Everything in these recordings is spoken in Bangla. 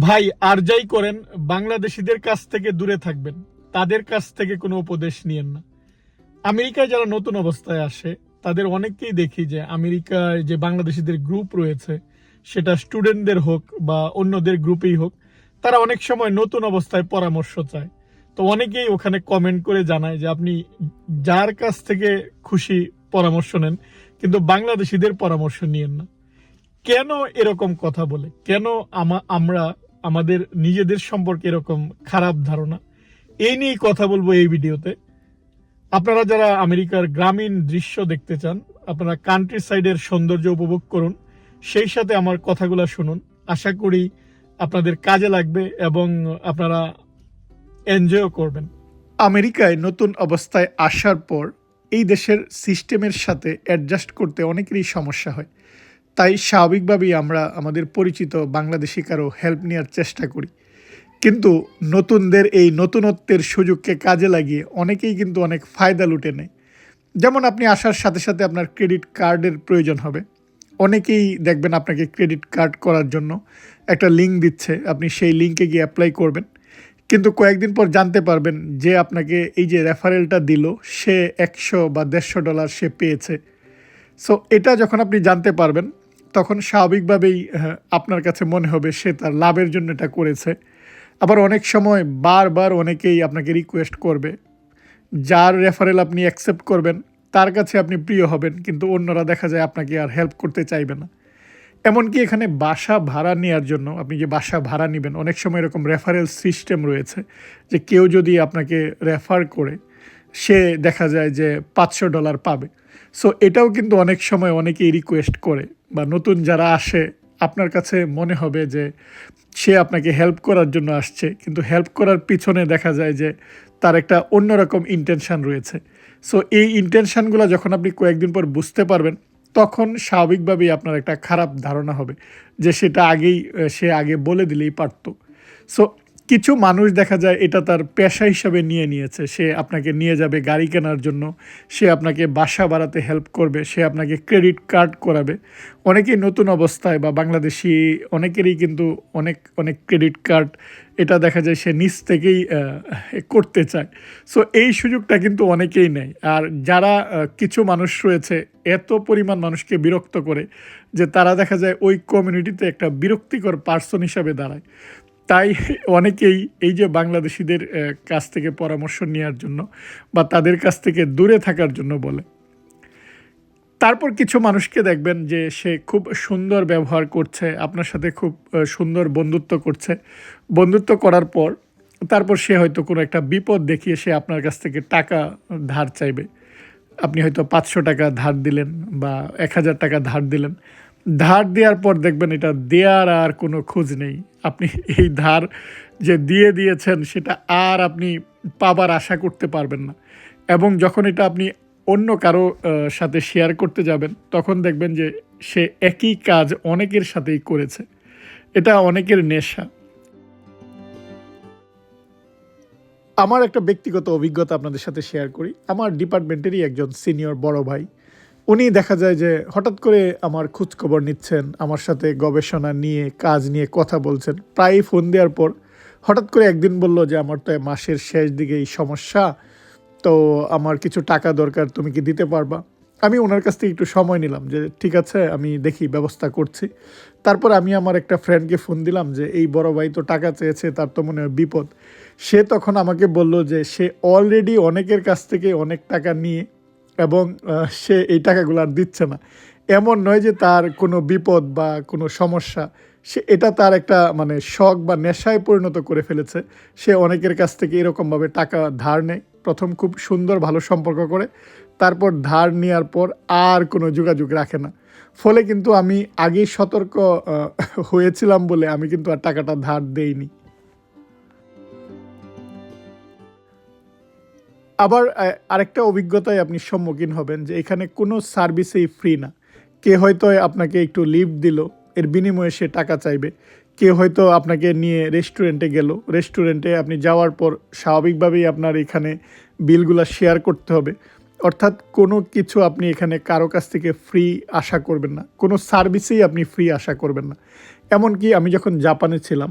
ভাই, আর যাই করেন, বাংলাদেশিদের কাছ থেকে দূরে থাকবেন। তাদের কাছ থেকে কোনো উপদেশ নিয়েন না। আমেরিকায় যারা নতুন অবস্থায় আসে, তাদের অনেককেই দেখি যে আমেরিকায় যে বাংলাদেশিদের গ্রুপ রয়েছে, সেটা স্টুডেন্টদের হোক বা অন্যদের গ্রুপেই হোক, তারা অনেক সময় নতুন অবস্থায় পরামর্শ চায়। তো অনেকেই ওখানে কমেন্ট করে জানায় যে আপনি যার কাছ থেকে খুশি পরামর্শ নেন, কিন্তু বাংলাদেশিদের পরামর্শ নিয়েন না। কেন এরকম কথা বলে? কেন আমা- আমরা আমাদের নিজেদের সম্পর্কে এরকম খারাপ ধারণা। এই নিয়েই কথা বলব এই ভিডিওতে। আপনারা যারা আমেরিকার গ্রামীণ দৃশ্য দেখতে চান, আপনারা কান্ট্রি সাইডের সৌন্দর্য উপভোগ করুন, সেই সাথে আমার কথাগুলো শুনুন। আশা করি আপনাদের কাজে লাগবে এবং আপনারা এনজয়ও করবেন। আমেরিকায় নতুন অবস্থায় আসার পর এই দেশের সিস্টেমের সাথে অ্যাডজাস্ট করতে অনেকেরই সমস্যা হয়। তাই স্বাভাবিকভাবেই আমরা আমাদের পরিচিত বাংলাদেশি কারও হেল্প নেওয়ার চেষ্টা করি। কিন্তু নতুনদের এই নতুনত্বের সুযোগকে কাজে লাগিয়ে অনেকেই কিন্তু অনেক ফায়দা লুটে নেয়। যেমন আপনি আসার সাথে সাথে আপনার ক্রেডিট কার্ডের প্রয়োজন হবে। অনেকেই দেখবেন আপনাকে ক্রেডিট কার্ড করার জন্য একটা লিঙ্ক দিচ্ছে, আপনি সেই লিঙ্কে গিয়ে অ্যাপ্লাই করবেন। কিন্তু কয়েকদিন পর জানতে পারবেন যে আপনাকে এই যে রেফারেলটা দিল, সে একশো বা দেড়শো ডলার সে পেয়েছে। সো এটা যখন আপনি জানতে পারবেন তখন স্বাভাবিকভাবেই আপনার কাছে মনে হবে সে তার লাভের জন্য এটা করেছে। আবার অনেক সময় বারবার অনেকেই আপনাকে রিকোয়েস্ট করবে, যার রেফারেল আপনি অ্যাকসেপ্ট করবেন, তার কাছে আপনি প্রিয় হবেন, কিন্তু অন্যরা দেখা যায় আপনাকে আর হেল্প করতে চাইবে না। এমনকি এখানে বাসা ভাড়া নেওয়ার জন্য, আপনি যে বাসা ভাড়া নেবেন, অনেক সময় এরকম রেফারেল সিস্টেম রয়েছে যে কেউ যদি আপনাকে রেফার করে, সে দেখা যায় যে পাঁচশো ডলার পাবে। সো এটাও কিন্তু অনেক সময় অনেকেই রিকোয়েস্ট করে বা নতুন যারা আসে, আপনার কাছে মনে হবে যে সে আপনাকে হেল্প করার জন্য আসছে, কিন্তু হেল্প করার পিছনে দেখা যায় যে তার একটা অন্যরকম ইন্টেনশন রয়েছে। সো এই ইন্টেনশনগুলো যখন আপনি কয়েকদিন পর বুঝতে পারবেন, তখন স্বাভাবিকভাবেই আপনার একটা খারাপ ধারণা হবে যে সেটা আগেই, সে আগে বলে দিলেই পারতো। সো কিছু মানুষ দেখা যায় এটা তার পেশা হিসাবে নিয়ে নিয়েছে। সে আপনাকে নিয়ে যাবে গাড়ি কেনার জন্য, সে আপনাকে বাসা বাড়াতে হেল্প করবে, সে আপনাকে ক্রেডিট কার্ড করাবে। অনেকেই নতুন অবস্থায় বা বাংলাদেশি, অনেকেরই কিন্তু অনেক অনেক ক্রেডিট কার্ড এটা দেখা যায় সে নিজ থেকেই করতে চায়। সো এই সুযোগটা কিন্তু অনেকেই নেয়। আর যারা কিছু মানুষ রয়েছে, এত পরিমাণ মানুষকে বিরক্ত করে যে তারা দেখা যায় ওই কমিউনিটিতে একটা বিরক্তিকর পার্সন হিসাবে দাঁড়ায়। তাই অনেকেই এই যে বাংলাদেশিদের কাছ থেকে পরামর্শ নেওয়ার জন্য বা তাদের কাছ থেকে দূরে থাকার জন্য বলে। তারপর কিছু মানুষকে দেখবেন যে সে খুব সুন্দর ব্যবহার করছে, আপনার সাথে খুব সুন্দর বন্ধুত্ব করছে। বন্ধুত্ব করার পর, তারপর সে হয়তো কোনো একটা বিপদ দেখিয়ে সে আপনার কাছ থেকে টাকা ধার চাইবে। আপনি হয়তো পাঁচশো টাকা ধার দিলেন বা এক হাজার টাকা ধার দিলেন। ধার দেওয়ার পর দেখবেন এটা দেওয়ার আর কোনো খোঁজ নেই। আপনি এই ধার যে দিয়ে দিয়েছেন, সেটা আর আপনি পাবার আশা করতে পারবেন না। এবং যখন এটা আপনি অন্য কারও সাথে শেয়ার করতে যাবেন, তখন দেখবেন যে সে একই কাজ অনেকের সাথেই করেছে। এটা অনেকের নেশা। আমার একটা ব্যক্তিগত অভিজ্ঞতা আপনাদের সাথে শেয়ার করি। আমার ডিপার্টমেন্টেরই একজন সিনিয়র বড় ভাই। উনি দেখা যায় যে হঠাৎ করে আমার খোঁজখবর নিচ্ছেন, আমার সাথে গবেষণা নিয়ে, কাজ নিয়ে কথা বলছেন। প্রায়ই ফোন দেওয়ার পর হঠাৎ করে একদিন বলল যে, আমার তো মাসের শেষ দিকে এই সমস্যা, তো আমার কিছু টাকা দরকার, তুমি কি দিতে পারবা? আমি ওনার কাছ থেকে একটু সময় নিলাম যে, ঠিক আছে, আমি দেখি, ব্যবস্থা করছি। তারপর আমি আমার একটা ফ্রেন্ডকে ফোন দিলাম যে, এই বড় ভাই তো টাকা চেয়েছে, তার তো মনে হয় বিপদ। সে তখন আমাকে বলল যে, সে অলরেডি অনেকের কাছ থেকে অনেক টাকা নিয়ে এবং সে এই টাকাগুলো আর দিচ্ছে না। এমন নয় যে তার কোনো বিপদ বা কোনো সমস্যা, সে এটা তার একটা মানে শখ বা নেশায় পরিণত করে ফেলেছে। সে অনেকের কাছ থেকে এরকমভাবে টাকা ধার নেয়। প্রথম খুব সুন্দর ভালো সম্পর্ক করে, তারপর ধার নেওয়ার পর আর কোনো যোগাযোগ রাখে না। ফলে কিন্তু আমি আগেই সতর্ক হয়েছিলাম বলে আমি কিন্তু আর টাকাটা ধার দেইনি। আবার আরেকটা অভিজ্ঞতায় আপনি সম্মুখীন হবেন যে এখানে কোনো সার্ভিসেই ফ্রি না। কে হয়তো আপনাকে একটু লিফট দিল, এর বিনিময়ে সে টাকা চাইবে। কে হয়তো আপনাকে নিয়ে রেস্টুরেন্টে গেল রেস্টুরেন্টে আপনি যাওয়ার পর স্বাভাবিকভাবেই আপনার এখানে বিলগুলো শেয়ার করতে হবে। অর্থাৎ কোনো কিছু আপনি এখানে কারও কাছ থেকে ফ্রি আশা করবেন না। কোনো সার্ভিসেই আপনি ফ্রি আশা করবেন না। এমনকি আমি যখন জাপানে ছিলাম,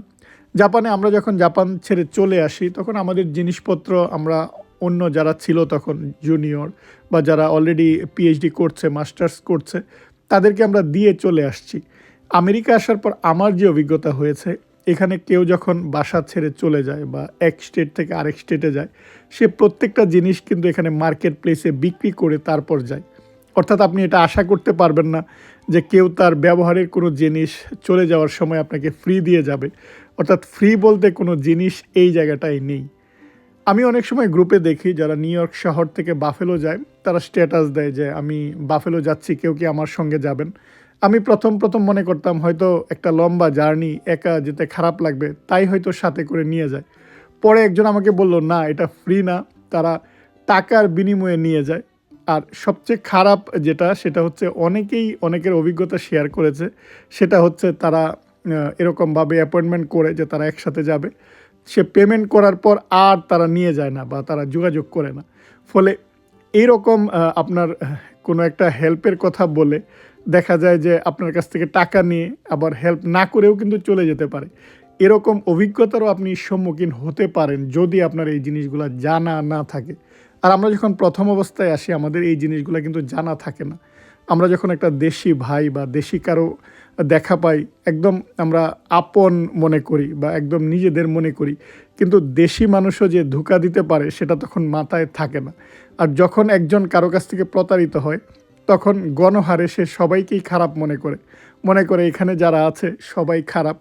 জাপানে আমরা যখন জাপান ছেড়ে চলে আসি, তখন আমাদের জিনিসপত্র আমরা অন্য যারা ছিল তখন জুনিয়র বা যারা অলরেডি পিএইচডি করছে মাস্টার্স করছে, তাদেরকে আমরা দিয়ে চলে আসছি। আমেরিকা আসার পর আমার যে অভিজ্ঞতা হয়েছে, এখানে কেউ যখন বাসা ছেড়ে চলে যায় বা এক স্টেট থেকে আরেক স্টেটে যায়, সে প্রত্যেকটা জিনিস কিন্তু এখানে মার্কেট প্লেসে বিক্রি করে তারপর যায়। অর্থাৎ আপনি এটা আশা করতে পারবেন না যে কেউ তার ব্যবহারের কোনো জিনিস চলে যাওয়ার সময় আপনাকে ফ্রি দিয়ে যাবে। অর্থাৎ ফ্রি বলতে কোনো জিনিস এই জায়গাটায় নেই। আমি অনেক সময় গ্রুপে দেখি যারা নিউ ইয়র্ক শহর থেকে বাফেলো যায়, তারা স্ট্যাটাস দেয় যে আমি বাফেলো যাচ্ছি, কেউ কি আমার সঙ্গে যাবেন? আমি প্রথম প্রথম মনে করতাম হয়তো একটা লম্বা জার্নি, একা যেতে খারাপ লাগবে, তাই হয়তো সাথে করে নিয়ে যায়। পরে একজন আমাকে বলল, না, এটা ফ্রি না। তারা টাকার বিনিময়ে নিয়ে যায়। আর সবচেয়ে খারাপ যেটা, সেটা হচ্ছে অনেকেই অনেকের অভিজ্ঞতা শেয়ার করেছে। সেটা হচ্ছে তারা এরকমভাবে অ্যাপয়েন্টমেন্ট করে যে তারা একসাথে যাবে। সে পেমেন্ট করার পর আর তারা নিয়ে যায় না বা তারা যোগাযোগ করে না। ফলে এইরকম আহ, আপনার কোনো একটা হেল্পের কথা বলে দেখা যায় যে আপনার কাছ থেকে টাকা নিয়ে আবার হেল্প না করেও কিন্তু চলে যেতে পারে। এরকম অভিজ্ঞতারও আপনি সম্মুখীন হতে পারেন যদি আপনার এই জিনিসগুলো জানা না থাকে। আর আমরা যখন প্রথম অবস্থায় আসি আমাদের এই জিনিসগুলো কিন্তু জানা থাকে না। আমরা যখন একটা দেশি ভাই বা দেশি কারও দেখা পাই, একদম আমরা আপন মনে করি বা একদম নিজেদের মনে করি। কিন্তু দেশি মানুষও যে ধোকা দিতে পারে, সেটা তখন মাথায় থাকে না। আর যখন একজন কারও কাছ থেকে প্রতারিত হয়, তখন গণহারে সে সবাইকেই খারাপ মনে করে। মনে করে এখানে যারা আছে, সবাই খারাপ।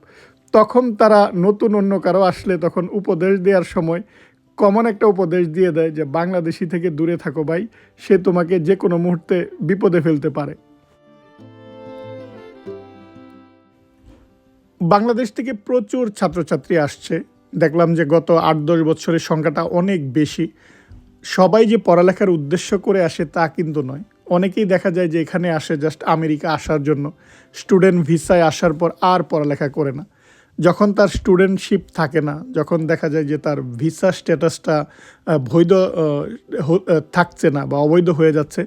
তখন তারা নতুন অন্য কারও আসলে তখন উপদেশ দেওয়ার সময় কমন একটা উপদেশ দিয়ে দেয় যে, বাংলাদেশি থেকে দূরে থাকো ভাই, সে তোমাকে যে কোনো মুহূর্তে বিপদে ফেলতে পারে। বাংলাদেশ থেকে প্রচুর ছাত্রছাত্রী আসছে। দেখলাম যে গত আট, দশ বছরের সংখ্যাটা অনেক বেশি। সবাই যে পড়ালেখার উদ্দেশ্য করে আসে তা কিন্তু নয়। অনেকেই দেখা যায় যে এখানে আসে জাস্ট আমেরিকা আসার জন্য। স্টুডেন্ট ভিসায় আসার পর আর পড়ালেখা করে না। যখন তার স্টুডেন্টশিপ থাকে না, যখন দেখা যায় যে তার ভিসা স্ট্যাটাসটা বৈধ থাকছে না বা অবৈধ হয়ে যাচ্ছে,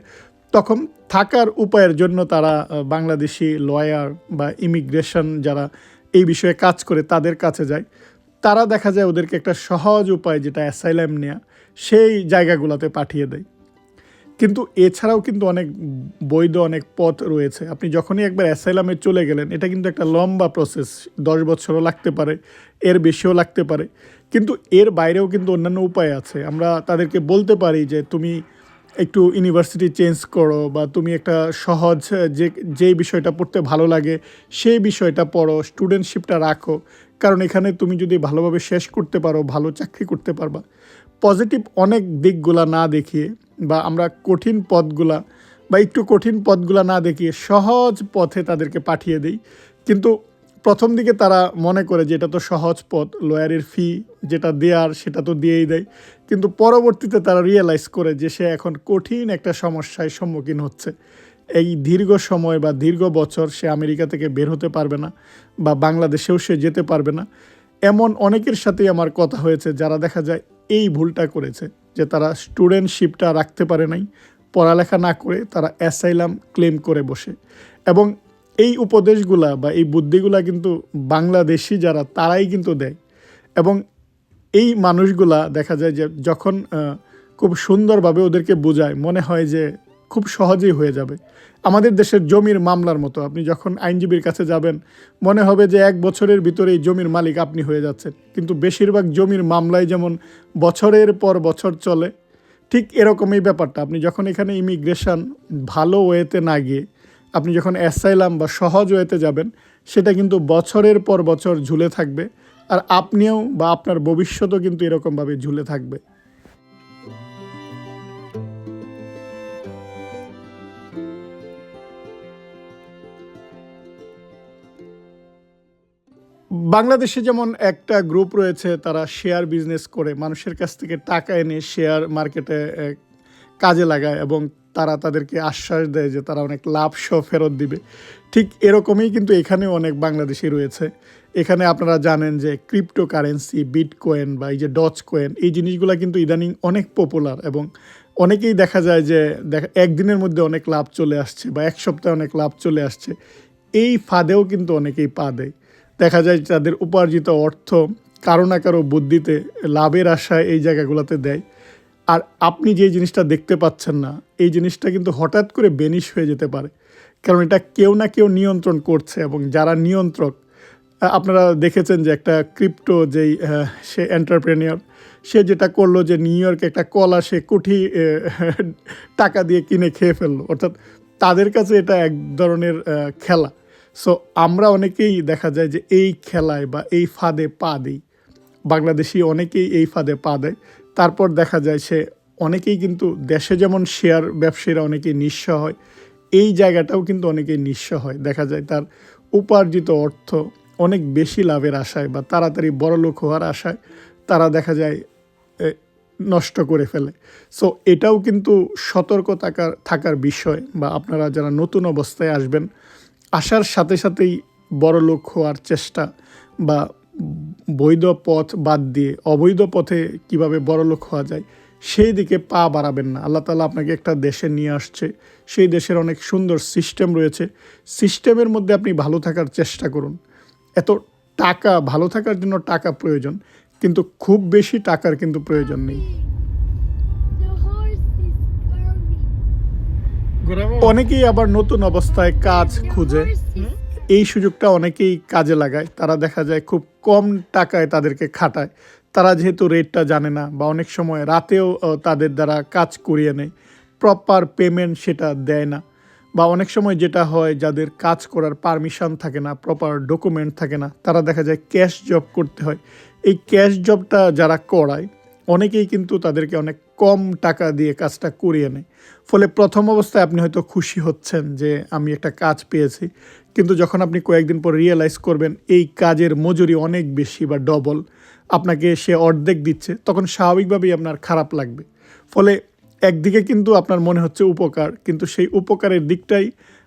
তখন থাকার উপায়ের জন্য তারা বাংলাদেশি লয়ার বা ইমিগ্রেশন যারা এই বিষয়ে কাজ করে তাদের কাছে যায়। তারা দেখা যায় ওদেরকে একটা সহজ উপায় যেটা অ্যাসাইলাম নেওয়া সেই জায়গাগুলোতে পাঠিয়ে দেয়। কিন্তু এছাড়াও কিন্তু অনেক বৈধ অনেক পথ রয়েছে। আপনি যখনই একবার অ্যাসাইলামে চলে গেলেন, এটা কিন্তু একটা লম্বা প্রসেস দশ বছরও লাগতে পারে, এর বেশিও লাগতে পারে। কিন্তু এর বাইরেও কিন্তু অন্যান্য উপায় আছে। আমরা তাদেরকে বলতে পারি যে, তুমি একটু ইউনিভার্সিটি চেঞ্জ করো বা তুমি একটা সহজ, যে, যেই বিষয়টা পড়তে ভালো লাগে, সেই বিষয়টা পড়ো স্টুডেন্টশিপটা রাখো। কারণ এখানে তুমি যদি ভালোভাবে শেষ করতে পারো, ভালো চাকরি করতে পারবা। পজিটিভ অনেক দিকগুলা না দেখিয়ে বা আমরা কঠিন পথগুলা বা একটু কঠিন পথগুলা না দেখিয়ে সহজ পথে তাদেরকে পাঠিয়ে দিই। কিন্তু প্রথম দিকে তারা মনে করে যে এটা তো সহজ পথ লয়ারের ফি যেটা দেওয়ার সেটা তো দিয়েই দেয়। কিন্তু পরবর্তীতে তারা রিয়েলাইজ করে যে সে এখন কঠিন একটা সমস্যায় সম্মুখীন হচ্ছে। এই দীর্ঘ সময় বা দীর্ঘ বছর সে আমেরিকা থেকে বের হতে পারবে না বা বাংলাদেশেও সে যেতে পারবে না। এমন অনেকের সাথেই আমার কথা হয়েছে যারা দেখা যায় এই ভুলটা করেছে যে তারা স্টুডেন্টশিপটা রাখতে পারে নাই, পড়ালেখা না করে তারা অ্যাসাইলাম ক্লেম করে বসে। এবং এই উপদেশগুলা বা এই বুদ্ধিগুলা কিন্তু বাংলাদেশি যারা, তারাই কিন্তু দেয়। এবং এই মানুষগুলা দেখা যায় যে যখন খুব সুন্দরভাবে ওদেরকে বোঝায়, মনে হয় যে খুব সহজেই হয়ে যাবে। আমাদের দেশের জমির মামলার মতো, আপনি যখন আইনজীবীর কাছে যাবেন, মনে হবে যে এক বছরের ভিতরেই জমির মালিক আপনি হয়ে যাচ্ছেন। কিন্তু বেশিরভাগ জমির মামলায় যেমন বছরের পর বছর চলে, ঠিক এরকমই ব্যাপারটা। আপনি যখন এখানে ইমিগ্রেশন ভালো ওয়েতে না গিয়ে আপনি যখন অ্যাসাইলাম বা সহজ ওয়েতে যাবেন, সেটা কিন্তু বছরের পর বছর ঝুলে থাকবে আর আপনিও বা আপনার ভবিষ্যতও কিন্তু এরকমভাবে ঝুলে থাকবে। বাংলাদেশে যেমন একটা গ্রুপ রয়েছে, তারা শেয়ার বিজনেস করে, মানুষের কাছ থেকে টাকা এনে শেয়ার মার্কেটে কাজে লাগায় এবং তারা তাদেরকে আশ্বাস দেয় যে তারা অনেক লাভ সহ ফেরত দিবে। ঠিক এরকমই কিন্তু এখানেও অনেক বাংলাদেশি রয়েছে। এখানে আপনারা জানেন যে ক্রিপ্টো কারেন্সি বিটকয়েন বা এই যে ডচ কয়েন এই জিনিসগুলো কিন্তু ইদানিং অনেক পপুলার এবং অনেকেই দেখা যায় যে দেখা একদিনের মধ্যে অনেক লাভ চলে আসছে বা এক সপ্তাহে অনেক লাভ চলে আসছে। এই ফাঁদেও কিন্তু অনেকেই পা দেয়। দেখা যায় তাদের উপার্জিত অর্থ কারও না কারও বুদ্ধিতে লাভের আশায় এই জায়গাগুলোতে দেয়। আর আপনি যে জিনিসটা দেখতে পাচ্ছেন না, এই জিনিসটা কিন্তু হঠাৎ করে বেনিশ হয়ে যেতে পারে। কারণ এটা কেউ না কেউ নিয়ন্ত্রণ করছে এবং যারা নিয়ন্ত্রক আপনারা দেখেছেন যে একটা ক্রিপ্টো যেই সে এন্টারপ্রেনিয়র সে যেটা করল যে নিউ ইয়র্কে একটা কলা সে কোটি টাকা দিয়ে কিনে খেয়ে ফেলল। অর্থাৎ তাদের কাছে এটা এক ধরনের খেলা। সো আমরা অনেকেই দেখা যায় যে এই খেলায় বা এই ফাঁদে পা দিই। বাংলাদেশি অনেকেই এই ফাঁদে পা দেয়। তারপর দেখা যায় সে অনেকেই কিন্তু দেশে যেমন শেয়ার ব্যবসায়ীরা অনেকেই নিঃস্ব হয়, এই জায়গাটাও কিন্তু অনেকেই নিঃস্ব হয়। দেখা যায় তার উপার্জিত অর্থ অনেক বেশি লাভের আশায় বা তাড়াতাড়ি বড়লোক হওয়ার আশায় তারা দেখা যায় নষ্ট করে ফেলে। সো এটাও কিন্তু সতর্ক থাকার থাকার বিষয় বা আপনারা যারা নতুন অবস্থায় আসবেন, আসার সাথে সাথেই বড় লোক হওয়ার চেষ্টা বা বৈধ পথ বাদ দিয়ে অবৈধ পথে কীভাবে বড় লোক হওয়া যায় সেই দিকে পা বাড়াবেন না। আল্লাহ তালা আপনাকে একটা দেশে নিয়ে আসছে। সেই দেশের অনেক সুন্দর সিস্টেম রয়েছে। সিস্টেমের মধ্যে আপনি ভালো থাকার চেষ্টা করুন। এত টাকা ভালো থাকার জন্য টাকা প্রয়োজন কিন্তু খুব বেশি টাকার কিন্তু প্রয়োজন নেই. অনেকেই আবার নতুন অবস্থায় কাজ খুঁজে। এই সুযোগটা অনেকেই কাজে লাগায়। তারা দেখা যায় খুব কম টাকায় তাদেরকে খাটায়। তারা যেহেতু রেটটা জানে না বা অনেক সময় রাতেও তাদের দ্বারা কাজ করিয়ে নেয়। প্রপার পেমেন্ট সেটা দেয় না। বা অনেক সময় যেটা হয়, যাদের কাজ করার পারমিশন থাকে না প্রপার ডকুমেন্ট থাকে না, তারা দেখা যায় ক্যাশ জব করতে হয়। এই ক্যাশ জবটা যারা করায়, অনেকেই কিন্তু তাদেরকে অনেক কম টাকা দিয়ে কাজটা করিয়ে নেয়। ফলে প্রথম অবস্থায় আপনি হয়তো খুশি হচ্ছেন যে, আমি একটা কাজ পেয়েছি। কিন্তু যখন আপনি কয়েকদিন পর রিয়েলাইজ করবেন এই কাজের মজুরি অনেক বেশি বা ডবল আপনাকে সে অর্ধেক দিচ্ছে, তখন স্বাভাবিকভাবেই আপনার খারাপ লাগবে। ফলে একদিকে কিন্তু আপনার মনে হচ্ছে উপকার, কিন্তু সেই উপকারের দিকটাই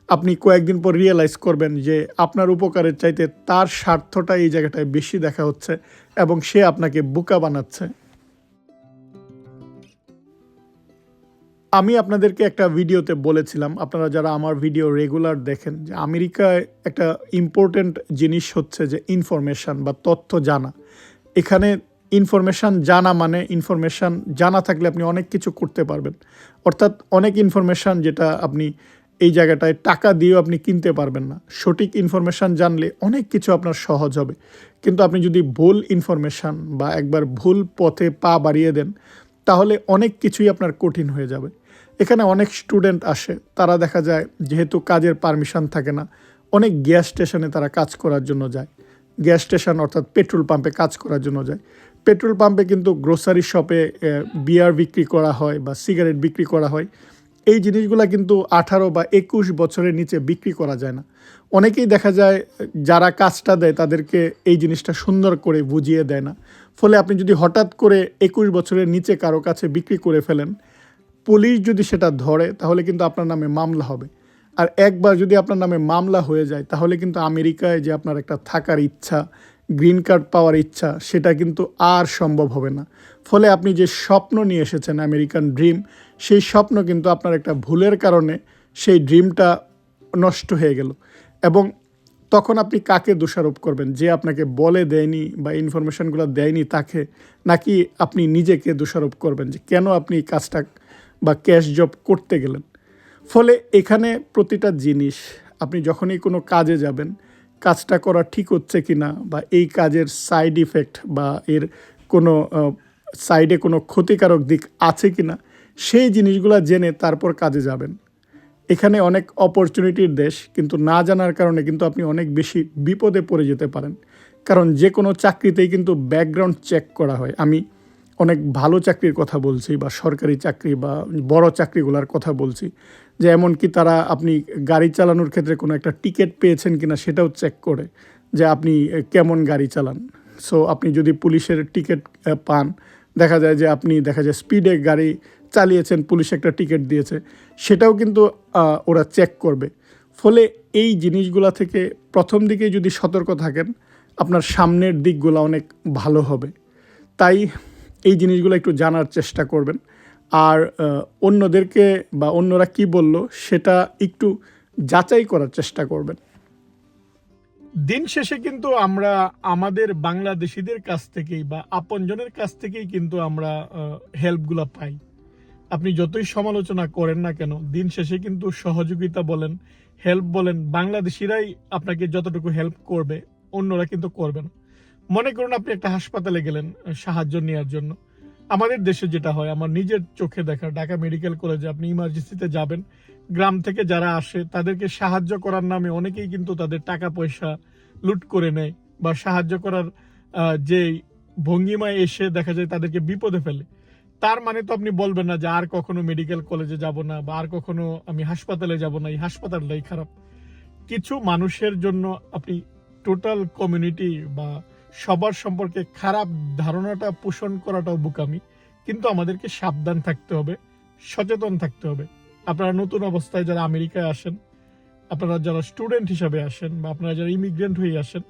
আপনি কয়েকদিন পর রিয়েলাইজ করবেন যে আপনার উপকারের চাইতে তার স্বার্থটা এই জায়গাটায় বেশি দেখা হচ্ছে এবং সে আপনাকে বোকা বানাচ্ছে। আমি আপনাদেরকে একটা ভিডিওতে বলেছিলাম, আপনারা যারা আমার ভিডিও রেগুলার দেখেন, যে আমেরিকায় একটা ইম্পর্টেন্ট জিনিস হচ্ছে যে ইনফরমেশান বা তথ্য জানা। এখানে ইনফরমেশান জানা মানে ইনফরমেশান জানা থাকলে আপনি অনেক কিছু করতে পারবেন। অর্থাৎ অনেক ইনফরমেশান যেটা আপনি এই জায়গাটায় টাকা দিয়েও আপনি কিনতে পারবেন না। সঠিক ইনফরমেশান জানলে অনেক কিছু আপনার সহজ হবে। কিন্তু আপনি যদি ভুল ইনফরমেশান বা একবার ভুল পথে পা বাড়িয়ে দেন, তাহলে অনেক কিছুই আপনার কঠিন হয়ে যাবে। এখানে অনেক স্টুডেন্ট আসে, তারা দেখা যায় যেহেতু কাজের পারমিশন থাকে না, অনেক গ্যাস স্টেশনে তারা কাজ করার জন্য যায়। গ্যাস স্টেশন অর্থাৎ পেট্রোল পাম্পে কাজ করার জন্য যায়। পেট্রোল পাম্পে কিন্তু গ্রোসারি শপে বিয়ার বিক্রি করা হয় বা সিগারেট বিক্রি করা হয়। এই জিনিসগুলো কিন্তু আঠারো বা একুশ বছরের নিচে বিক্রি করা যায় না। অনেকেই দেখা যায় যারা কাজটা দেয় তাদেরকে এই জিনিসটা সুন্দর করে বুঝিয়ে দেয় না। ফলে আপনি যদি হঠাৎ করে একুশ বছরের নিচে কারও কাছে বিক্রি করে ফেলেন পুলিশ যদি সেটা ধরে, তাহলে কিন্তু আপনার নামে মামলা হবে। আর একবার যদি আপনার নামে মামলা হয়ে যায়, তাহলে কিন্তু আমেরিকায় যে আপনার একটা থাকার ইচ্ছা, গ্রিন কার্ড পাওয়ার ইচ্ছা, সেটা কিন্তু আর সম্ভব হবে না। ফলে আপনি যে স্বপ্ন নিয়ে এসেছেন আমেরিকান ড্রিম, সেই স্বপ্ন কিন্তু আপনার একটা ভুলের কারণে সেই ড্রিমটা নষ্ট হয়ে গেল। এবং তখন আপনি কাকে দোষারোপ করবেন? যে আপনাকে বলে দেয়নি বা ইনফরমেশনগুলো দেয়নি তাকে, নাকি আপনি নিজেকে দোষারোপ করবেন যে কেন আপনি কাজটা বা ক্যাশ জব করতে গেলেন। ফলে এখানে প্রতিটা জিনিস, আপনি যখনই কোনো কাজে যাবেন, কাজটা করা ঠিক হচ্ছে কি না বা এই কাজের সাইড ইফেক্ট বা এর কোনো সাইডে কোনো ক্ষতিকারক দিক আছে কি না সেই জিনিসগুলো জেনে তারপর কাজে যাবেন। এখানে অনেক অপরচুনিটির দেশ, কিন্তু না জানার কারণে কিন্তু আপনি অনেক বেশি বিপদে পড়ে যেতে পারেন। কারণ যে কোনো চাকরিতেই কিন্তু ব্যাকগ্রাউন্ড চেক করা হয়। আমি অনেক ভালো চাকরির কথা বলছি বা সরকারি চাকরি বা বড় চাকরিগুলোর কথা বলছি। যে এমনকি তারা আপনি গাড়ি চালানোর ক্ষেত্রে কোনো একটা টিকিট পেয়েছেন কিনা সেটাও চেক করে যে আপনি কেমন গাড়ি চালান। সো আপনি যদি পুলিশের টিকিট পান, দেখা যায় যে আপনি, দেখা যায় স্পিডে গাড়ি চালিয়েছেন, পুলিশ একটা টিকিট দিয়েছে, সেটাও কিন্তু ওরা চেক করবে। ফলে এই জিনিসগুলা থেকে প্রথম দিকে যদি সতর্ক থাকেন, আপনার সামনের দিকগুলো অনেক ভালো হবে। তাই এই জিনিসগুলো একটু জানার চেষ্টা করবেন। আর অন্যদেরকে বা অন্যরা কি বলল সেটা একটু যাচাই করার চেষ্টা করবেন। দিন শেষে কিন্তু আমরা আমাদের বাংলাদেশিদের কাছ থেকেই বা আপনজনের কাছ থেকেই কিন্তু আমরা হেল্পগুলো পাই। আপনি যতই সমালোচনা করেন না কেন, দিন শেষে কিন্তু সহযোগিতা বলেন হেল্প বলেন, বাংলাদেশিরাই আপনাকে যতটুকু হেল্প করবে, অন্যরা কিন্তু করবে না। মনে করুন আপনি একটা হাসপাতালে গেলেন সাহায্য নেওয়ার জন্য। আমাদের দেশে যেটা হয়, আমার নিজের চোখে দেখা, ঢাকা মেডিকেল কলেজে আপনি ইমার্জেন্সিতে যাবেন, গ্রাম থেকে যারা আসে, তাদেরকে সাহায্য করার নামে অনেকেই কিন্তু তাদের টাকা পয়সা লুট করে নেয় বা সাহায্য করার যে ভঙ্গিমায় এসে দেখা যায় তাদেরকে বিপদে ফেলে। তার মানে তো আপনি বলবেন না যে আর কখনো মেডিকেল কলেজে যাব না বা আর কখনো আমি হাসপাতালে যাব না, এই হাসপাতালটাই খারাপ। কিছু মানুষের জন্য আপনি টোটাল কমিউনিটি বা সবার সম্পর্কে খারাপ ধারণাটা পোষণ করাটাও বোকামি, কিন্তু আমাদেরকে সাবধান থাকতে হবে, সচেতন থাকতে হবে। আপনারা নতুন অবস্থায় যারা আমেরিকায় আসেন, আপনারা যারা স্টুডেন্ট হিসাবে আসেন বা আপনারা যারা ইমিগ্রেন্ট হয়ে আসেন,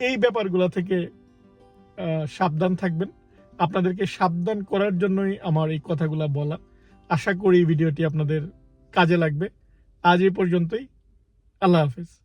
এই ব্যাপারগুলো থেকে সাবধান থাকবেন। আপনাদেরকে সাবধান করার জন্যই আমার এই কথাগুলো বলা। আশা করি এই ভিডিওটি আপনাদের কাজে লাগবে। আজ এই পর্যন্তই। আল্লাহ হাফিজ।